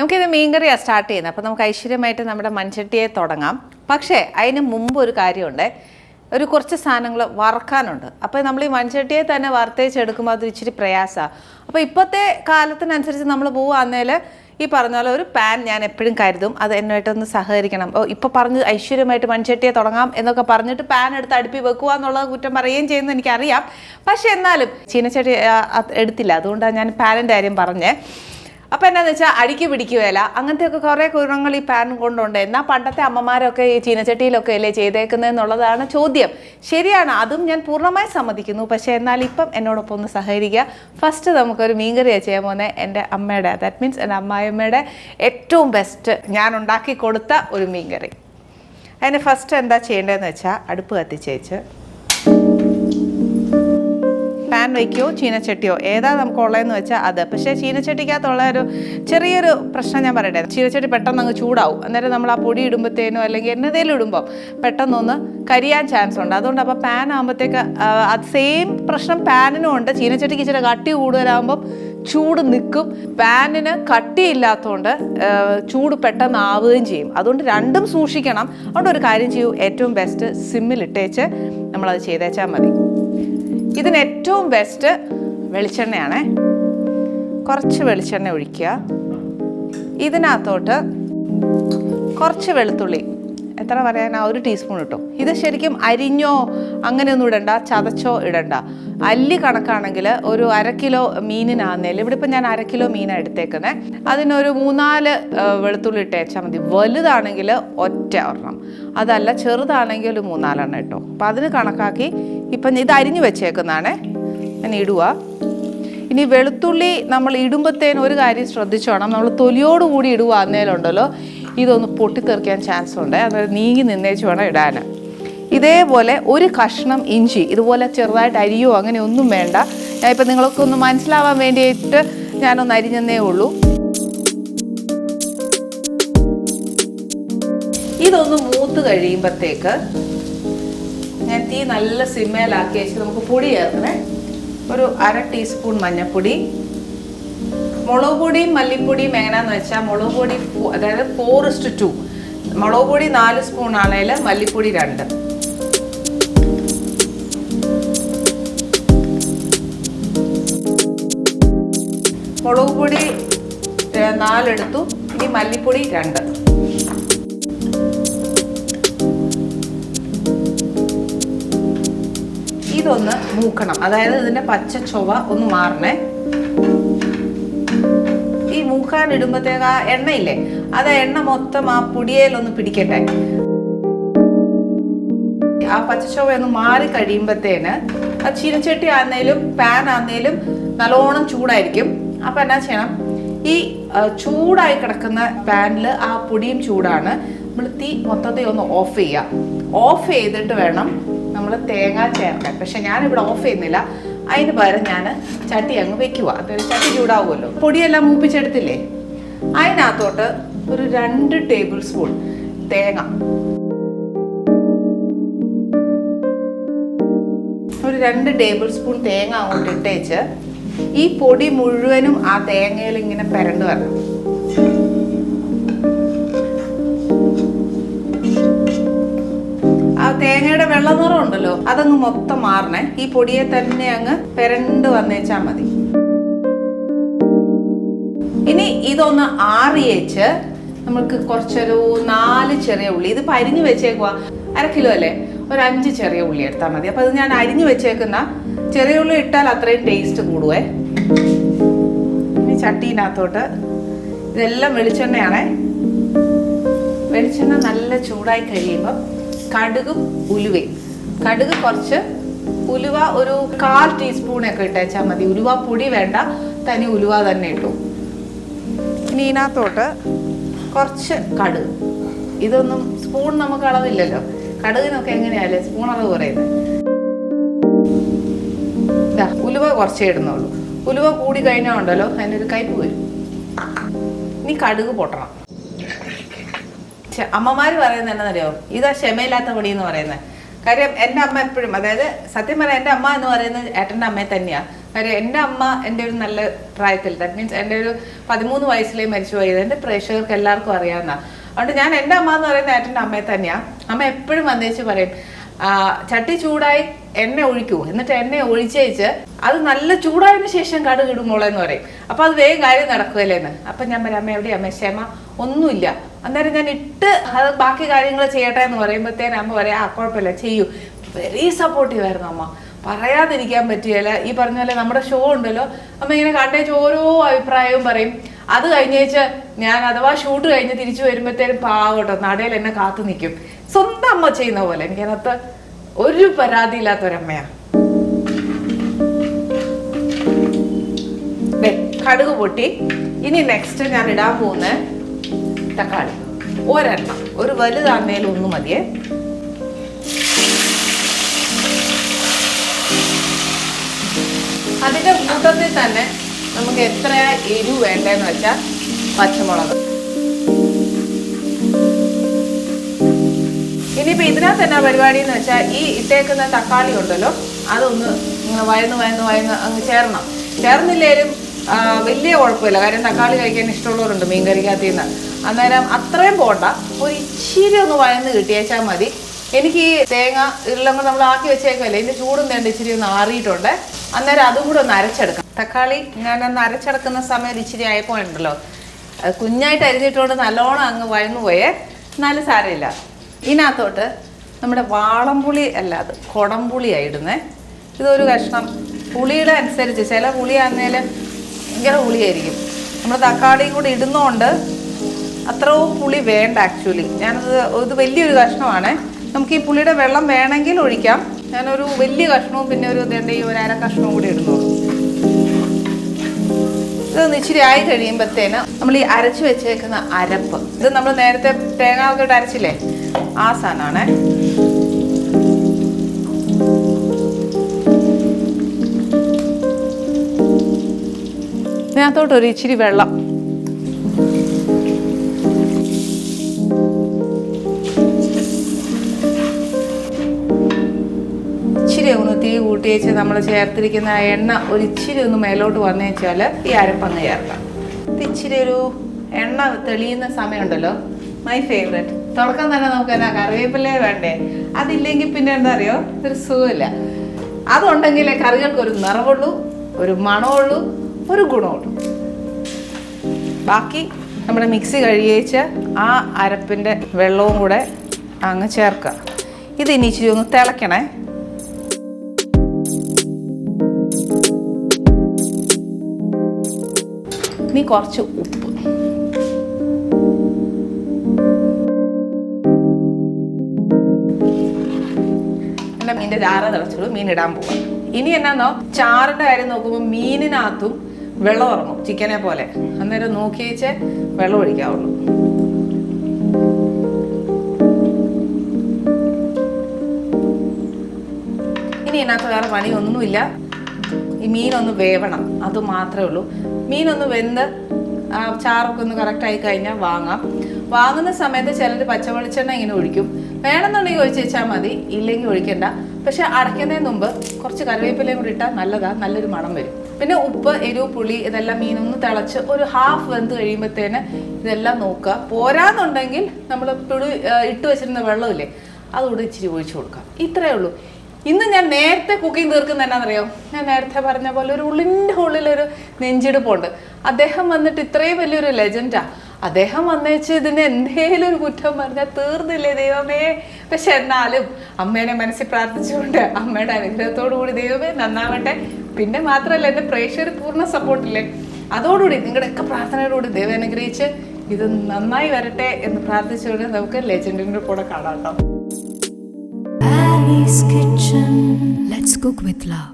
നമുക്കിത് മീൻകറിയാണ് സ്റ്റാർട്ട് ചെയ്യുന്നത്. അപ്പോൾ നമുക്ക് ഐശ്വര്യമായിട്ട് നമ്മുടെ മൺചട്ടിയെ തുടങ്ങാം. പക്ഷേ അതിന് മുമ്പ് ഒരു കാര്യമുണ്ട്. ഒരു കുറച്ച് സാധനങ്ങൾ വറക്കാനുണ്ട്. അപ്പോൾ നമ്മൾ ഈ മൺചട്ടിയെ തന്നെ വറുത്തേച്ചെടുക്കുമ്പോൾ അത് ഇച്ചിരി പ്രയാസമാണ് അപ്പോൾ ഇപ്പോഴത്തെ കാലത്തിനനുസരിച്ച് നമ്മൾ പോവുകയാണെങ്കിൽ ഈ പറഞ്ഞ പോലെ ഒരു പാൻ ഞാൻ എപ്പോഴും കരുതും. അത് എന്നുമായിട്ടൊന്ന് സഹകരിക്കണം. ഓ ഇപ്പോൾ പറഞ്ഞ് ഐശ്വര്യമായിട്ട് മൺചട്ടിയെ തുടങ്ങാം എന്നൊക്കെ പറഞ്ഞിട്ട് പാൻ എടുത്ത് അടുപ്പി വെക്കുക എന്നുള്ളത് കുറ്റം പറയുകയും ചെയ്യുന്നത് എനിക്കറിയാം. പക്ഷേ എന്നാലും ചീനച്ചട്ടി എടുത്തില്ല. അതുകൊണ്ടാണ് ഞാൻ പാനിന്റെ കാര്യം പറഞ്ഞേ അപ്പം എന്നാന്ന് വെച്ചാൽ അടിക്ക് പിടിക്കുകയില്ല അങ്ങനത്തെയൊക്കെ കുറേ ഗുണങ്ങൾ ഈ പാൻ കൊണ്ടുണ്ട്. എന്നാൽ പണ്ടത്തെ അമ്മമാരൊക്കെ ഈ ചീനച്ചട്ടിയിലൊക്കെ അല്ലേ ചെയ്തേക്കുന്നതെന്നുള്ളതാണ് ചോദ്യം. ശരിയാണ് അതും ഞാൻ പൂർണമായി സമ്മതിക്കുന്നു. പക്ഷേ എന്നാൽ ഇപ്പം എന്നോടൊപ്പം ഒന്ന് സഹകരിക്കുക. ഫസ്റ്റ് നമുക്കൊരു മീൻകറിയാണ് ചെയ്യാൻ പോകുന്നത് എന്റെ അമ്മയുടെ ദാറ്റ് മീൻസ് എന്റെ അമ്മായിയമ്മയുടെ ഏറ്റവും ബെസ്റ്റ് ഞാൻ ഉണ്ടാക്കി കൊടുത്ത ഒരു മീൻകറി. അതിന് ഫസ്റ്റ് എന്താ ചെയ്യേണ്ടതെന്ന് വെച്ചാൽ അടുപ്പ് കത്തിച്ചേച്ച് വയ്ക്കുമോ ചീനച്ചട്ടിയോ? ഏതാ നമുക്ക് ഉള്ളതെന്ന് വെച്ചാൽ അത്. പക്ഷേ ചീനച്ചട്ടിക്കകത്തുള്ള ഒരു ചെറിയൊരു പ്രശ്നം ഞാൻ പറയട്ടെ. ചീനച്ചട്ടി പെട്ടെന്ന് അങ്ങ് ചൂടാവും. അന്നേരം നമ്മൾ ആ പൊടി ഇടുമ്പോഴത്തേനോ അല്ലെങ്കിൽ എന്നതേലും ഇടുമ്പോൾ പെട്ടെന്നൊന്ന് കരിയാൻ ചാൻസ് ഉണ്ട്. അതുകൊണ്ട് അപ്പോൾ പാൻ ആകുമ്പോഴത്തേക്ക് അത് സെയിം പ്രശ്നം പാനിനും ഉണ്ട്. ചീനച്ചട്ടിക്ക് ഇച്ചിരി കട്ടി കൂടുതലാകുമ്പം ചൂട് നിൽക്കും പാനിന് കട്ടിയില്ലാത്തതുകൊണ്ട് ചൂട് പെട്ടെന്ന് ആവുകയും ചെയ്യും. അതുകൊണ്ട് രണ്ടും സൂക്ഷിക്കണം. അതുകൊണ്ട് ഒരു കാര്യം ചെയ്യൂ. ഏറ്റവും ബെസ്റ്റ് സിമ്മിലിട്ടേച്ച് നമ്മളത് ചെയ്തേച്ചാൽ മതി. ഇതിന് ഏറ്റവും ബെസ്റ്റ് വെളിച്ചെണ്ണയാണേ. കുറച്ച് വെളിച്ചെണ്ണ ഒഴിക്കുക. ഇതിനകത്തോട്ട് കുറച്ച് വെളുത്തുള്ളി എത്ര പറയാൻ ആ ഒരു ടീസ്പൂൺ ഇട്ടു. ഇത് ശരിക്കും അരിഞ്ഞോ അങ്ങനെയൊന്നും ഇടണ്ട ചതച്ചോ ഇടണ്ട. അല്ലി കണക്കാണെങ്കിൽ ഒരു അര കിലോ മീനിനാന്നേൽ ഇവിടെ ഇപ്പം ഞാൻ അര കിലോ മീനാണ് എടുത്തേക്കുന്നത് അതിനൊരു മൂന്നാൽ വെളുത്തുള്ളി ഇട്ടേച്ചാൽ മതി. വലുതാണെങ്കിൽ ഒറ്റ ഒരെണ്ണം. അതല്ല ചെറുതാണെങ്കിൽ ഒരു മൂന്നാലെണ്ണം ഇട്ടോ. അപ്പം അതിന് കണക്കാക്കി ഇപ്പം ഇത് അരിഞ്ഞു വെച്ചേക്കുന്നതാണ്. ഞാൻ ഇടുക ഇനി വെളുത്തുള്ളി നമ്മൾ ഇടുമ്പോഴത്തേനും ഒരു കാര്യം ശ്രദ്ധിച്ചോണം. നമ്മൾ തൊലിയോടുകൂടി ഇടുക അന്നേലുണ്ടല്ലോ ഇതൊന്ന് പൊട്ടിത്തെറിക്കാൻ ചാൻസ് ഉണ്ട് അതായത് നീങ്ങി നിന്നേച്ച് വേണം ഇടാൻ. ഇതേപോലെ ഒരു കഷ്ണം ഇഞ്ചി ഇതുപോലെ ചെറുതായിട്ട് അരിയോ അങ്ങനെ ഒന്നും വേണ്ട. ഞാൻ ഇപ്പം നിങ്ങൾക്ക് ഒന്ന് മനസ്സിലാവാൻ വേണ്ടിയിട്ട് ഞാനൊന്ന് അരിഞ്ഞെന്നേ ഉള്ളൂ. ഇതൊന്ന് മൂത്ത് കഴിയുമ്പോഴത്തേക്ക് ഞാൻ തീ നല്ല സിമ്മയിലാക്കി വെച്ച് നമുക്ക് പൊടി ചേർക്കണേ. ഒരു അര ടീസ്പൂൺ മഞ്ഞൾപ്പൊടി മുളക് പൊടിയും മല്ലിപ്പൊടിയും എങ്ങനെയാന്ന് വെച്ചാൽ മുളക് പൊടി അതായത് ഫോർ ഇസ്റ്റ് ടു മുളക് പൊടി നാല് സ്പൂൺ ആണെങ്കിൽ മല്ലിപ്പൊടി രണ്ട്. മുളക് പൊടി നാലെടുത്തു. ഇനി മല്ലിപ്പൊടി രണ്ട്. ഇതൊന്ന് മൂക്കണം. അതായത് ഇതിന്റെ പച്ച ചൊവ ഒന്ന് മാറണേ. മൂക്കാൻ ഇടുമ്പോഴത്തേക്ക് ആ എണ്ണയില്ലേ അത് എണ്ണ മൊത്തം ആ പൊടിയേലൊന്ന് പിടിക്കട്ടെ. ആ പച്ചച്ചോവ ഒന്ന് മാറി കഴിയുമ്പോഴത്തേന് ആ ചീനച്ചട്ടി ആന്നേലും പാൻ ആന്നേലും നല്ലോണം ചൂടായിരിക്കും. അപ്പൊ എന്നാ ചെയ്യണം? ഈ ചൂടായി കിടക്കുന്ന പാനിൽ ആ പൊടിയും ചൂടാണ്. നമ്മൾ തീ മൊത്തത്തിൽ ഒന്ന് ഓഫ് ചെയ്യുക ഓഫ് ചെയ്തിട്ട് വേണം നമ്മൾ തേങ്ങ ചേർക്കാൻ. പക്ഷെ ഞാനിവിടെ ഓഫ് ചെയ്യുന്നില്ല. അതിന് പകരം ഞാൻ ചട്ടി അങ്ങ് വെക്കുക അതായത് ചട്ടി ചൂടാവുമല്ലോ. പൊടിയെല്ലാം മൂപ്പിച്ചെടുത്തില്ലേ? അതിനകത്തോട്ട് ഒരു രണ്ട് ടേബിൾ സ്പൂൺ തേങ്ങ. ഒരു രണ്ട് ടേബിൾ സ്പൂൺ തേങ്ങ അങ്ങോട്ട് ഇട്ടേച്ച് ഈ പൊടി മുഴുവനും ആ തേങ്ങയിൽ ഇങ്ങനെ പെരണ്ട് വരണം. തേങ്ങയുടെ വെള്ള നിറം ഉണ്ടല്ലോ അതങ്ങ് മൊത്തം മാറണേ. ഈ പൊടിയെ തന്നെ അങ്ങ് പെരണ്ട് വന്നേച്ചാ മതി. ഇനി ഇതൊന്ന് ആറിയേച്ച് നമുക്ക് കുറച്ചൊരു നാല് ചെറിയ ഉള്ളി ഇത് അരിഞ്ഞു വെച്ചേക്കുവാ. അര കിലോ അല്ലേ? ഒരു അഞ്ച് ചെറിയ ഉള്ളി എടുത്താൽ മതി. അപ്പൊ അത് ഞാൻ അരിഞ്ഞു വെച്ചേക്കുന്ന ചെറിയ ഉള്ളി ഇട്ടാൽ അത്രയും ടേസ്റ്റ് കൂടുവേ. ഇനി ചട്ടീനകത്തോട്ട് ഇതെല്ലാം വെളിച്ചെണ്ണയാണേ. വെളിച്ചെണ്ണ നല്ല ചൂടായി കഴിയുമ്പോൾ കടുകും ഉലുവയും. കടുക് കുറച്ച് ഉലുവ ഒരു കാൽ ടീസ്പൂണൊക്കെ ഇട്ടേച്ചാൽ മതി. ഉലുവ പൊടി വേണ്ട തനി ഉലുവ തന്നെ ഇട്ടു. ഇനി ഇതിനകത്തോട്ട് കുറച്ച് കടുക്. ഇതൊന്നും സ്പൂൺ നമുക്ക് അളവില്ലല്ലോ. കടുകിനൊക്കെ എങ്ങനെയല്ലേ സ്പൂൺ അളവ് പറയുന്നത് ഉലുവ കുറച്ചേ ഇടുന്നുള്ളൂ. ഉലുവ കൂടി കഴിഞ്ഞാൽ ഉണ്ടല്ലോ അതിന്റെ ഒരു കയ്പ് വരും. ഇനി കടുക് പൊട്ടണം. ഛെ, അമ്മമാര് പറയുന്നത് എന്നറിയോ ഇതാ ക്ഷമയില്ലാത്ത പൊടി എന്ന് പറയുന്നത് കാര്യം എന്റെ അമ്മ എപ്പോഴും അതായത് സത്യം പറയാം എന്റെ അമ്മ എന്ന് പറയുന്നത് ഏട്ടന്റെ അമ്മയെ തന്നെയാണ് കാര്യം എന്റെ അമ്മ എന്റെ ഒരു നല്ല പ്രായത്തിൽ ദാറ്റ് മീൻസ് എന്റെ ഒരു പതിമൂന്ന് വയസ്സിലേ മരിച്ചു പോയത്. എന്റെ പ്രേക്ഷകർക്ക് എല്ലാവർക്കും അറിയാവുന്ന. അതുകൊണ്ട് ഞാൻ എന്റെ അമ്മ എന്ന് പറയുന്ന ഏട്ടന്റെ അമ്മയെ തന്നെയാണ് അമ്മ എപ്പോഴും വന്നേച്ച് പറയും ചട്ടി ചൂടായി എണ്ണ ഒഴിക്കൂ. എന്നിട്ട് എണ്ണ ഒഴിച്ചേച്ച് അത് നല്ല ചൂടായതിനു ശേഷം കടുകിടുമ്പോളെന്ന് പറയും. അപ്പൊ അത് വേഗം കാര്യം നടക്കുകയല്ലേന്ന്. അപ്പൊ ഞാൻ പറയാം അമ്മ എവിടെയാ? അമ്മ ക്ഷമ ഒന്നുമില്ല. അന്നേരം ഞാൻ ഇട്ട് അത് ബാക്കി കാര്യങ്ങൾ ചെയ്യട്ടെ എന്ന് പറയുമ്പോഴത്തേന് അമ്മ പറയാം ആ കുഴപ്പമില്ല ചെയ്യൂ. വെരി സപ്പോർട്ടീവ് ആയിരുന്നു അമ്മ. പറയാതിരിക്കാൻ പറ്റിയല്ല. ഈ പറഞ്ഞ പോലെ നമ്മുടെ ഷോ ഉണ്ടല്ലോ. അമ്മ ഇങ്ങനെ കണ്ടേച്ച് ഓരോ അഭിപ്രായവും പറയും. അത് കഴിഞ്ഞേച്ച് ഞാൻ അഥവാ ഷൂട്ട് കഴിഞ്ഞ് തിരിച്ചു വരുമ്പോഴത്തേനും പാവട്ടോ നടയിൽ എന്നെ കാത്തു നിൽക്കും. സ്വന്തം അമ്മ ചെയ്യുന്ന പോലെ. എനിക്കതിനകത്ത് ഒരു പരാതിയില്ലാത്ത ഒരമ്മയാ ദേ, കടുക് പൊട്ടി. ഇനി നെക്സ്റ്റ് ഞാൻ ഇടാൻ പോകുന്ന തക്കാളി. ഒരെണ്ണം. ഒരു വലുതാന്നേലും ഒന്ന് മതിയേ. അതിന്റെ കൂട്ടത്തിൽ തന്നെ നമുക്ക് എത്ര എരിവ് വേണ്ടതെന്ന് വെച്ചാൽ പച്ചമുളക്. ഇനിയിപ്പോ ഇതിനകത്ത് എന്നാ പരിപാടി എന്ന് വെച്ചാൽ ഈ ഇട്ടേക്കുന്ന തക്കാളി ഉണ്ടല്ലോ അതൊന്ന് ഇങ്ങനെ വയന്ന് വയന്ന് വയന്ന് അങ്ങ് ചേർണം. ചേർന്നില്ലേലും വലിയ കുഴപ്പമില്ല. കാര്യം തക്കാളി കഴിക്കാൻ ഇഷ്ടമുള്ളവരുണ്ട് മീൻ കറിക്കകത്ത് നിന്ന്. അന്നേരം അത്രയും പോണ്ട. ഒരു ഇച്ചിരി ഒന്ന് വയന്ന് കിട്ടിയേച്ചാൽ മതി. എനിക്ക് ഈ തേങ്ങ കൂടെ നമ്മൾ ആക്കി വെച്ചേക്കല്ലേ ഇതിന്റെ ചൂടും തേണ്ട ഇച്ചിരി ഒന്ന് ആറിയിട്ടുണ്ട്. അന്നേരം അതും കൂടെ ഒന്ന് അരച്ചെടുക്കാം. തക്കാളി ഞാനൊന്ന് അരച്ചെടുക്കുന്ന സമയത്ത് ഇച്ചിരി ആയപ്പോൾ ഉണ്ടല്ലോ കുഞ്ഞായിട്ട് അരിഞ്ഞിട്ടുകൊണ്ട് നല്ലോണം അങ്ങ് വഴന്നു പോയേ. എന്നാലും സാരമില്ല. ഇതിനകത്തോട്ട് നമ്മുടെ വാളംപുളി അല്ല അത് കുടംപുളിയാണ് ഇടുന്നേ. ഇതൊരു കഷ്ണം. പുളിയുടെ അനുസരിച്ച് ചില പുളിയാന്നേലും ഭയങ്കര പുളിയായിരിക്കും. നമ്മൾ തക്കാളിയും കൂടി ഇടുന്നോണ്ട് അത്രയും പുളി വേണ്ട ആക്ച്വലി ഞാനത് ഇത് വലിയൊരു കഷ്ണമാണ്. നമുക്ക് ഈ പുളിയുടെ വെള്ളം വേണമെങ്കിൽ ഒഴിക്കാം. ഞാനൊരു വലിയ കഷ്ണവും പിന്നെ ഒരു ഇതേണ്ട ഈ ഒരു അര കഷ്ണവും കൂടി ഇടുന്നുള്ളൂ ഇത് ഇച്ചിരി ആയി കഴിയുമ്പോഴത്തേന് നമ്മൾ ഈ അരച്ച് വെച്ചേക്കുന്ന അരപ്പ്. ഇത് നമ്മൾ നേരത്തെ തേങ്ങ ഒക്കെ ഇട്ട് അരച്ചില്ലേ? ആ സാധനമാണേ. ഇതിനകത്തോട്ട് ഒരു ഇച്ചിരി വെള്ളം ഇച്ചിരി ഒന്ന് തീ കൂട്ടി വെച്ച് നമ്മൾ ചേർത്തിരിക്കുന്ന എണ്ണ ഒരു ഇച്ചിരി ഒന്ന് മേലോട്ട് വന്നു വെച്ചാൽ ഈ അരപ്പങ്ങ് ചേർക്കാം. ഇച്ചിരി ഒരു എണ്ണ തെളിയുന്ന സമയമുണ്ടല്ലോ. മൈ ഫേവറേറ്റ് തുടക്കം തന്നെ നമുക്ക് എന്നാ കറിവേപ്പിലേ വേണ്ടേ? അതില്ലെങ്കിൽ പിന്നെ എന്താ അറിയോ? ഒരു സുഖമില്ല. അതുണ്ടെങ്കിലേ കറികൾക്ക് ഒരു നിറവുള്ളൂ ഒരു മണമുള്ളൂ ഒരു ഗുണമുള്ളൂ ബാക്കി നമ്മുടെ മിക്സി കഴിയേച്ച് ആ അരപ്പിന്റെ വെള്ളവും കൂടെ അങ്ങ് ചേർക്കുക. ഇത് ഇനി ഇച്ചിരി ഒന്ന് തിളയ്ക്കണേ. ഇനി കുറച്ച് ഉപ്പ്. എന്റെ മീന്റെ ചാറ് തിളച്ചോളൂ മീൻ ഇടാൻ പോവാം. ഇനി എന്നാന്നോ ചാറിന്റെ കാര്യം നോക്കുമ്പോൾ മീനിനകത്തും വെള്ളം ഇറങ്ങും ചിക്കനെ പോലെ. അന്നേരം നോക്കി വെച്ച് വെള്ളം ഒഴിക്കാവുള്ളൂ. ഇനി ഇതിനകത്ത് വേറെ പണിയൊന്നുമില്ല. ഈ മീനൊന്ന് വേവണം. അത് മാത്രമേ ഉള്ളൂ. മീനൊന്ന് വെന്ത് ചാറൊക്കെ ഒന്ന് കറക്റ്റ് ആയി കഴിഞ്ഞാൽ വാങ്ങാം. വാങ്ങുന്ന സമയത്ത് ചിലർ പച്ചവെളിച്ചെണ്ണ ഇങ്ങനെ ഒഴിക്കും. വേണമെന്നുണ്ടെങ്കിൽ ഒഴിച്ച് വെച്ചാൽ മതി ഇല്ലെങ്കിൽ ഒഴിക്കണ്ട. പക്ഷെ അടയ്ക്കുന്നതിന് മുമ്പ് കുറച്ച് കറിവേപ്പിലയും കൂടി ഇട്ടാൽ നല്ലതാ നല്ലൊരു മണം വരും. പിന്നെ ഉപ്പ് എരിവ് പുളി ഇതെല്ലാം മീനൊന്ന് തിളച്ച് ഒരു ഹാഫ് വെന്ത് കഴിയുമ്പോഴത്തേന് ഇതെല്ലാം നോക്കുക. പോരാന്നുണ്ടെങ്കിൽ നമ്മൾ ആ, ഇട്ട് വെച്ചിരുന്ന വെള്ളമില്ലേ അതുകൂടെ ഇച്ചിരി ഒഴിച്ചു കൊടുക്കാം. ഇത്രയേ ഉള്ളൂ. ഇന്ന് ഞാൻ നേരത്തെ കുക്കിംഗ് തീർക്കുന്ന എന്നാണെന്നറിയോ? ഞാൻ നേരത്തെ പറഞ്ഞ പോലെ ഒരു ഉള്ളിന്റെ ഉള്ളിലൊരു നെഞ്ചിടുപ്പുണ്ട്. അദ്ദേഹം വന്നിട്ട് ഇത്രയും വലിയൊരു ലെജൻഡാ അദ്ദേഹം വന്നേച്ച് ഇതിന് എന്തേലും ഒരു കുറ്റം പറഞ്ഞാൽ തീർന്നില്ലേ ദൈവമേ? പക്ഷെ എന്നാലും അമ്മേനെ മനസ്സിൽ പ്രാർത്ഥിച്ചുകൊണ്ട് അമ്മയുടെ അനുഗ്രഹത്തോടു കൂടി ദൈവമേ നന്നാവട്ടെ. പിന്നെ മാത്രമല്ല എന്റെ പ്രേക്ഷകർ പൂർണ സപ്പോർട്ടില്ലേ അതോടുകൂടി നിങ്ങളുടെയൊക്കെ പ്രാർത്ഥനയോടുകൂടി ദൈവം അനുഗ്രഹിച്ച് ഇത് നന്നായി വരട്ടെ എന്ന് പ്രാർത്ഥിച്ചുകൊണ്ട് നമുക്ക് ലെജൻഡിന്റെ കൂടെ കാണാം കേട്ടോ. Kitchen. Let's cook with love.